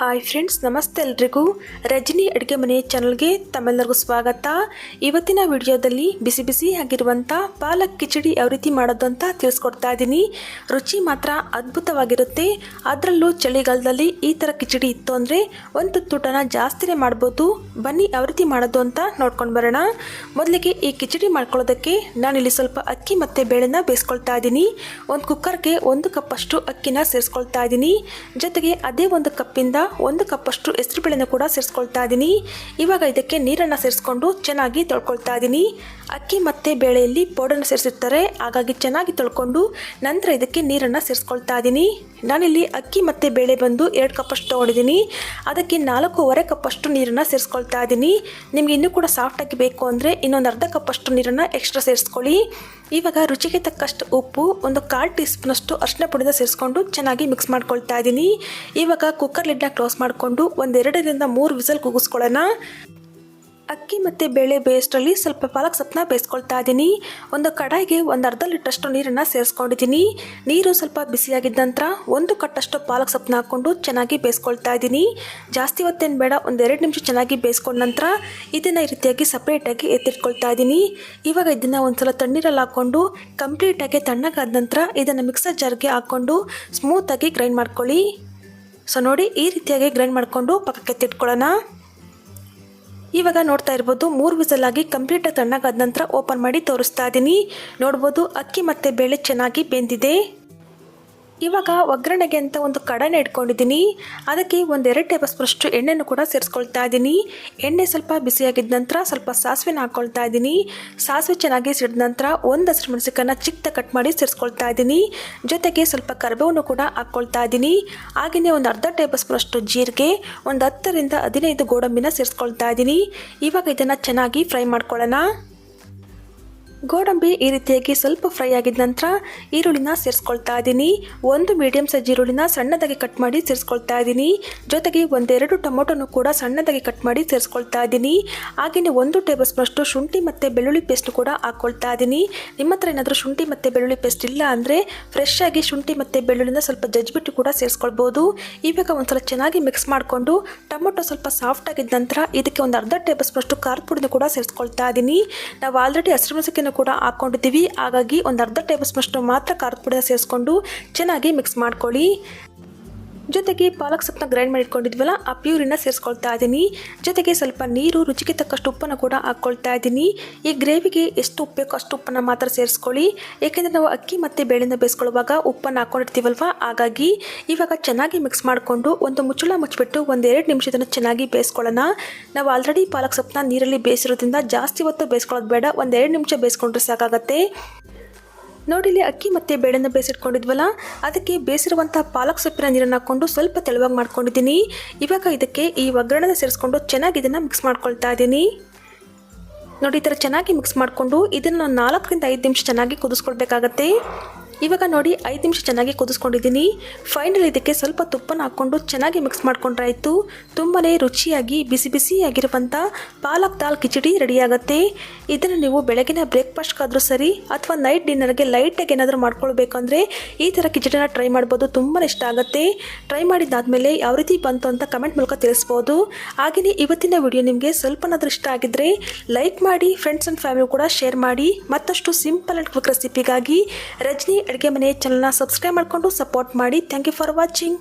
Hi friends ನಮಸ್ತೆ ಎಲ್ರಿಗೂ. ರಜನಿ ಅಡುಗೆ ಮನೆ ಚಾನಲ್ಗೆ ತಮ್ಮೆಲ್ಲರಿಗೂ ಸ್ವಾಗತ. ಇವತ್ತಿನ ವಿಡಿಯೋದಲ್ಲಿ ಬಿಸಿ ಬಿಸಿ ಆಗಿರುವಂಥ ಪಾಲಕ್ ಕಿಚಡಿ ಯಾವ ರೀತಿ ಮಾಡೋದು ಅಂತ ತಿಳಿಸ್ಕೊಡ್ತಾ ಇದ್ದೀನಿ. ರುಚಿ ಮಾತ್ರ ಅದ್ಭುತವಾಗಿರುತ್ತೆ. ಅದರಲ್ಲೂ ಚಳಿಗಾಲದಲ್ಲಿ ಈ ಥರ ಕಿಚಡಿ ಇತ್ತು ಅಂದರೆ ಒಂದು ತುಟನ ಜಾಸ್ತಿನೇ ಮಾಡ್ಬೋದು. ಬನ್ನಿ ಯಾವ ರೀತಿ ಮಾಡೋದು ಅಂತ ನೋಡ್ಕೊಂಡು ಬರೋಣ. ಮೊದಲಿಗೆ ಈ ಕಿಚಡಿ ಮಾಡ್ಕೊಳ್ಳೋದಕ್ಕೆ ನಾನಿಲ್ಲಿ ಸ್ವಲ್ಪ ಅಕ್ಕಿ ಮತ್ತು ಬೇಳೆನ ಬೇಯಿಸ್ಕೊಳ್ತಾ ಇದ್ದೀನಿ. ಒಂದು ಕುಕ್ಕರ್ಗೆ ಒಂದು ಕಪ್ಪಷ್ಟು ಅಕ್ಕಿನ ಸೇರಿಸ್ಕೊಳ್ತಾ ಇದ್ದೀನಿ. ಜೊತೆಗೆ ಅದೇ ಒಂದು ಕಪ್ಪಿಂದ ಒಂದು ಕಪ್ಪಷ್ಟು ಹೆಸರುಬೇಳೆನ ಕೂಡ ಸೇರಿಸ್ಕೊಳ್ತಾ ಇದ್ದೀನಿ ಇವಾಗ ಇದಕ್ಕೆ ನೀರನ್ನು ಸೇರಿಸ್ಕೊಂಡು ಚೆನ್ನಾಗಿ ತೊಳ್ಕೊಳ್ತಾ ಇದ್ದೀನಿ ಅಕ್ಕಿ ಮತ್ತು ಬೇಳೆಯಲ್ಲಿ ಪೌಡರ್ನ ಸೇರಿಸಿರ್ತಾರೆ. ಹಾಗಾಗಿ ಚೆನ್ನಾಗಿ ತೊಳ್ಕೊಂಡು ನಂತರ ಇದಕ್ಕೆ ನೀರನ್ನು ಸೇರಿಸ್ಕೊಳ್ತಾ ಇದ್ದೀನಿ ನಾನಿಲ್ಲಿ ಅಕ್ಕಿ ಮತ್ತು ಬೇಳೆ ಬಂದು ಎರಡು ಕಪ್ಪಷ್ಟು ತೊಗೊಂಡಿದ್ದೀನಿ. ಅದಕ್ಕೆ ನಾಲ್ಕೂವರೆ ಕಪ್ಪಷ್ಟು ನೀರನ್ನು ಸೇರಿಸ್ಕೊಳ್ತಾ ಇದ್ದೀನಿ. ನಿಮಗೆ ಇನ್ನೂ ಕೂಡ ಸಾಫ್ಟಾಗಿ ಬೇಕು ಅಂದರೆ ಇನ್ನೊಂದು ಅರ್ಧ ಕಪ್ಪಷ್ಟು ನೀರನ್ನು ಎಕ್ಸ್ಟ್ರಾ ಸೇರಿಸ್ಕೊಳ್ಳಿ. ಇವಾಗ ರುಚಿಗೆ ತಕ್ಕಷ್ಟು ಉಪ್ಪು, ಒಂದು ಕಾಲು ಟೀ ಸ್ಪೂನಷ್ಟು ಅರಿಶಿನ ಪುಡಿನ ಸೇರಿಸ್ಕೊಂಡು ಚೆನ್ನಾಗಿ ಮಿಕ್ಸ್ ಮಾಡ್ಕೊಳ್ತಾ ಇದ್ದೀನಿ. ಇವಾಗ ಕುಕ್ಕರ್ ಲಿಡ್ನ ಕ್ಲೋಸ್ ಮಾಡಿಕೊಂಡು ಒಂದೆರಡರಿಂದ ಮೂರು ವಿಸಲ್ ಕೂಗಿಸ್ಕೊಳ್ಳೋಣ ಅಕ್ಕಿ ಮತ್ತು ಬೇಳೆ ಬೇಯಿಸ್ಟ್ರಲ್ಲಿ ಸ್ವಲ್ಪ ಪಾಲಕ್ ಸೊಪ್ಪನ್ನ ಬೇಯಿಸ್ಕೊಳ್ತಾ ಇದ್ದೀನಿ. ಒಂದು ಕಡಾಯಿಗೆ ಒಂದು ಅರ್ಧ ಲೀಟ್ರಷ್ಟು ನೀರನ್ನು ಸೇರಿಸ್ಕೊಂಡಿದ್ದೀನಿ. ನೀರು ಸ್ವಲ್ಪ ಬಿಸಿಯಾಗಿದ್ದ ನಂತರ ಒಂದು ಕಟ್ಟಷ್ಟು ಪಾಲಕ್ ಸೊಪ್ಪನ್ನ ಹಾಕ್ಕೊಂಡು ಚೆನ್ನಾಗಿ ಬೇಯಿಸ್ಕೊಳ್ತಾ ಇದ್ದೀನಿ. ಜಾಸ್ತಿ ಹೊತ್ತೇನು ಬೇಡ ಒಂದೆರಡು ನಿಮಿಷ ಚೆನ್ನಾಗಿ ಬೇಯಿಸ್ಕೊಂಡ ನಂತರ ಇದನ್ನು ಈ ರೀತಿಯಾಗಿ ಸಪ್ರೇಟಾಗಿ ಎತ್ತಿಟ್ಕೊಳ್ತಾ ಇದ್ದೀನಿ. ಇವಾಗ ಇದನ್ನು ಒಂದ್ಸಲ ತಣ್ಣೀರಲ್ಲಿ ಹಾಕ್ಕೊಂಡು ಕಂಪ್ಲೀಟಾಗಿ ತಣ್ಣಗಾದ ನಂತರ ಇದನ್ನು ಮಿಕ್ಸರ್ ಜಾರ್ಗೆ ಹಾಕ್ಕೊಂಡು ಸ್ಮೂತಾಗಿ ಗ್ರೈಂಡ್ ಮಾಡ್ಕೊಳ್ಳಿ. ಸೊ ನೋಡಿ ಈ ರೀತಿಯಾಗಿ ಗ್ರೈಂಡ್ ಮಾಡಿಕೊಂಡು ಪಕ್ಕಕ್ಕೆ ಎತ್ತಿಟ್ಕೊಳ್ಳೋಣ. ಇವಾಗ ನೋಡ್ತಾ ಇರ್ಬೋದು, ಮೂರು ವಿಸಲಾಗಿ ಕಂಪ್ಲೀಟ್ ತಣ್ಣಗಾದ ನಂತರ ಓಪನ್ ಮಾಡಿ ತೋರಿಸ್ತಾ ಇದ್ದೀನಿ ನೋಡ್ಬೋದು, ಅಕ್ಕಿ ಮತ್ತು ಬೇಳೆ ಚೆನ್ನಾಗಿ ಬೆಂದಿದೆ. ಇವಾಗ ಒಗ್ಗರಣೆಗೆ ಅಂತ ಒಂದು ಕಡನೆ ಇಟ್ಕೊಂಡಿದ್ದೀನಿ. ಅದಕ್ಕೆ ಒಂದೆರಡು ಟೇಬಲ್ ಸ್ಪೂನಷ್ಟು ಎಣ್ಣೆನೂ ಕೂಡ ಸೇರಿಸ್ಕೊಳ್ತಾ ಇದ್ದೀನಿ. ಎಣ್ಣೆ ಸ್ವಲ್ಪ ಬಿಸಿಯಾಗಿದ್ದ ನಂತರ ಸ್ವಲ್ಪ ಸಾಸಿವೆನ ಹಾಕ್ಕೊಳ್ತಾ ಇದ್ದೀನಿ. ಸಾಸಿವೆ ಚೆನ್ನಾಗಿ ಸಿಡಿದ ನಂತರ ಒಂದು ಹಸಿರು ಮೆಣಸಿಕನ್ನ ಚಿಕ್ಕ ಕಟ್ ಮಾಡಿ ಸೇರಿಸ್ಕೊಳ್ತಾ ಇದ್ದೀನಿ. ಜೊತೆಗೆ ಸ್ವಲ್ಪ ಕರಿಬೇವನ್ನು ಕೂಡ ಹಾಕ್ಕೊಳ್ತಾ ಇದ್ದೀನಿ. ಹಾಗೆಯೇ ಒಂದು ಅರ್ಧ ಟೇಬಲ್ ಸ್ಪೂನಷ್ಟು ಜೀರಿಗೆ, ಒಂದು ಹತ್ತರಿಂದ ಹದಿನೈದು ಗೋಡಂಬಿನ ಸೇರಿಸ್ಕೊಳ್ತಾ ಇದ್ದೀನಿ. ಇವಾಗ ಇದನ್ನು ಚೆನ್ನಾಗಿ ಫ್ರೈ ಮಾಡ್ಕೊಳ್ಳೋಣ. ಗೋಡಂಬಿ ಈ ರೀತಿಯಾಗಿ ಸ್ವಲ್ಪ ಫ್ರೈ ಆಗಿದ ನಂತರ ಈರುಳ್ಳಿನ ಸೇರಿಸ್ಕೊಳ್ತಾ ಇದ್ದೀನಿ. ಒಂದು ಮೀಡಿಯಮ್ ಸೈಜ್ ಈರುಳ್ಳಿನ ಸಣ್ಣದಾಗಿ ಕಟ್ ಮಾಡಿ ಸೇರಿಸ್ಕೊಳ್ತಾ ಇದ್ದೀನಿ. ಜೊತೆಗೆ ಒಂದೆರಡು ಟೊಮೊಟೊನು ಕೂಡ ಸಣ್ಣದಾಗಿ ಕಟ್ ಮಾಡಿ ಸೇರಿಸ್ಕೊಳ್ತಾ ಇದ್ದೀನಿ. ಹಾಗೆಯೇ ಒಂದು ಟೇಬಲ್ ಸ್ಪೂನಷ್ಟು ಶುಂಠಿ ಮತ್ತು ಬೆಳ್ಳುಳ್ಳಿ ಪೇಸ್ಟ್ ಕೂಡ ಹಾಕ್ಕೊಳ್ತಾ ಇದ್ದೀನಿ. ನಿಮ್ಮ ಹತ್ರ ಏನಾದರೂ ಶುಂಠಿ ಮತ್ತು ಬೆಳ್ಳುಳ್ಳಿ ಪೇಸ್ಟ್ ಇಲ್ಲ ಅಂದರೆ ಫ್ರೆಶ್ ಆಗಿ ಶುಂಠಿ ಮತ್ತು ಬೆಳ್ಳುಳ್ಳಿನ ಸ್ವಲ್ಪ ಜಜ್ಬಿಟ್ಟು ಕೂಡ ಸೇರಿಸ್ಕೊಳ್ಬೋದು. ಇವಾಗ ಒಂದ್ಸಲ ಚೆನ್ನಾಗಿ ಮಿಕ್ಸ್ ಮಾಡಿಕೊಂಡು ಟೊಮೊಟೊ ಸ್ವಲ್ಪ ಸಾಫ್ಟ್ ಆಗಿದ್ದ ನಂತರ ಇದಕ್ಕೆ ಒಂದು ಅರ್ಧ ಟೇಬಲ್ ಸ್ಪೂನಷ್ಟು ಖಾರದ ಪುಡಿನ ಕೂಡ ಸೇರಿಸ್ಕೊಳ್ತಾ ಇದ್ದೀನಿ. ನಾವು ಆಲ್ರೆಡಿ ಹಸಿರು ಕೂಡ ಹಾಕ್ಕೊಂಡಿದ್ದೀವಿ ಹಾಗಾಗಿ ಒಂದು ಅರ್ಧ ಟೇಬಲ್ ಸ್ಪೂನಷ್ಟು ಮಾತ್ರ ಖಾರದ ಪುಡಿನ ಸೇರಿಸ್ಕೊಂಡು ಚೆನ್ನಾಗಿ ಮಿಕ್ಸ್ ಮಾಡ್ಕೊಳ್ಳಿ. ಜೊತೆಗೆ ಪಾಲಕ್ ಸೊಪ್ಪನ್ನ ಗ್ರೈಂಡ್ ಮಾಡಿ ಇಟ್ಕೊಂಡಿದ್ವಲ್ಲ, ಆ ಪ್ಯೂರಿನ ಸೇರಿಸ್ಕೊಳ್ತಾ ಇದ್ದೀನಿ ಜೊತೆಗೆ ಸ್ವಲ್ಪ ನೀರು, ರುಚಿಗೆ ತಕ್ಕಷ್ಟು ಉಪ್ಪನ್ನು ಕೂಡ ಹಾಕ್ಕೊಳ್ತಾ ಇದ್ದೀನಿ ಈ ಗ್ರೇವಿಗೆ ಎಷ್ಟು ಉಪ್ಪು ಬೇಕೋ ಅಷ್ಟು ಉಪ್ಪನ್ನು ಮಾತ್ರ ಸೇರಿಸ್ಕೊಳ್ಳಿ. ಏಕೆಂದರೆ ನಾವು ಅಕ್ಕಿ ಮತ್ತು ಬೇಳೆನ ಬೇಯಿಸ್ಕೊಳ್ಳುವಾಗ ಉಪ್ಪನ್ನು ಹಾಕ್ಕೊಂಡಿರ್ತೀವಲ್ವ? ಹಾಗಾಗಿ ಇವಾಗ ಚೆನ್ನಾಗಿ ಮಿಕ್ಸ್ ಮಾಡಿಕೊಂಡು ಒಂದು ಮುಚ್ಚಳ ಮುಚ್ಚಿಬಿಟ್ಟು ಒಂದೆರಡು ನಿಮಿಷ ಇದನ್ನು ಚೆನ್ನಾಗಿ ಬೇಯಿಸ್ಕೊಳ್ಳೋಣ. ನಾವು ಆಲ್ರೆಡಿ ಪಾಲಕ್ ಸೊಪ್ಪನ್ನ ನೀರಲ್ಲಿ ಬೇಯಿಸಿರೋದ್ರಿಂದ ಜಾಸ್ತಿ ಹೊತ್ತು ಬೇಯಿಸ್ಕೊಳ್ಳೋದು ಬೇಡ ಒಂದೆರಡು ನಿಮಿಷ ಬೇಯಿಸ್ಕೊಂಡ್ರೆ ಸಾಕಾಗತ್ತೆ. ನೋಡಿ ಇಲ್ಲಿ ಅಕ್ಕಿ ಮತ್ತು ಬೇಳೆನ ಬೇಯಿಸಿಟ್ಕೊಂಡಿದ್ವಲ್ಲ? ಅದಕ್ಕೆ ಬೇಯಿಸಿರುವಂಥ ಪಾಲಕ್ ಸೊಪ್ಪಿನ ನೀರನ್ನು ಹಾಕ್ಕೊಂಡು ಸ್ವಲ್ಪ ತೆಳುವಾಗಿ ಮಾಡ್ಕೊಂಡಿದ್ದೀನಿ. ಇವಾಗ ಇದಕ್ಕೆ ಈ ಒಗ್ಗರಣೆನ ಸೇರಿಸ್ಕೊಂಡು ಚೆನ್ನಾಗಿ ಇದನ್ನು ಮಿಕ್ಸ್ ಮಾಡ್ಕೊಳ್ತಾ ಇದ್ದೀನಿ. ನೋಡಿ ಈ ಥರ ಚೆನ್ನಾಗಿ ಮಿಕ್ಸ್ ಮಾಡಿಕೊಂಡು ಇದನ್ನು ನಾಲ್ಕರಿಂದ ಐದು ನಿಮಿಷ ಚೆನ್ನಾಗಿ ಕುದಿಸ್ಕೊಳ್ಬೇಕಾಗತ್ತೆ. ಇವಾಗ ನೋಡಿ ಐದು ನಿಮಿಷ ಚೆನ್ನಾಗಿ ಕುದಿಸ್ಕೊಂಡಿದ್ದೀನಿ. ಫೈನಲ್ ಇದಕ್ಕೆ ಸ್ವಲ್ಪ ತುಪ್ಪನ ಹಾಕ್ಕೊಂಡು ಚೆನ್ನಾಗಿ ಮಿಕ್ಸ್ ಮಾಡ್ಕೊಂಡ್ರಾಯ್ತು. ತುಂಬಾ ರುಚಿಯಾಗಿ, ಬಿಸಿ ಬಿಸಿಯಾಗಿರುವಂಥ ಪಾಲಕ್ ದಾಲ್ ಕಿಚಡಿ ರೆಡಿಯಾಗತ್ತೆ. ಇದನ್ನು ನೀವು ಬೆಳಗಿನ ಬ್ರೇಕ್ಫಾಸ್ಟ್ಗಾದರೂ ಸರಿ ಅಥವಾ ನೈಟ್ ಡಿನ್ನರ್ಗೆ ಲೈಟಾಗಿ ಏನಾದರೂ ಮಾಡ್ಕೊಳ್ಬೇಕು ಅಂದರೆ ಈ ಥರ ಕಿಚಡಿನ ಟ್ರೈ ಮಾಡ್ಬೋದು. ತುಂಬಾ ಇಷ್ಟ ಆಗುತ್ತೆ. ಟ್ರೈ ಮಾಡಿದ್ದಾದಮೇಲೆ ಯಾವ ರೀತಿ ಬಂತು ಅಂತ ಕಮೆಂಟ್ ಮೂಲಕ ತಿಳಿಸ್ಬೋದು. ಹಾಗೆಯೇ ಇವತ್ತಿನ ವಿಡಿಯೋ ನಿಮಗೆ ಸ್ವಲ್ಪನಾದರೂ ಇಷ್ಟ ಆಗಿದ್ದರೆ ಲೈಕ್ ಮಾಡಿ ಫ್ರೆಂಡ್ಸ್ ಆ್ಯಂಡ್ ಫ್ಯಾಮಿಲಿ ಕೂಡ ಶೇರ್ ಮಾಡಿ. ಮತ್ತಷ್ಟು ಸಿಂಪಲ್ ಆ್ಯಂಡ್ ಕ್ವಿಕ್ ರೆಸಿಪಿಗಾಗಿ ರಜನಿ ಅಡುಗೆ ಮನೆ ಚಾನಲ್ನ ಸಬ್ಸ್ಕ್ರೈಬ್ ಮಾಡಿಕೊಂಡು ಸಪೋರ್ಟ್ ಮಾಡಿ. Thank you for watching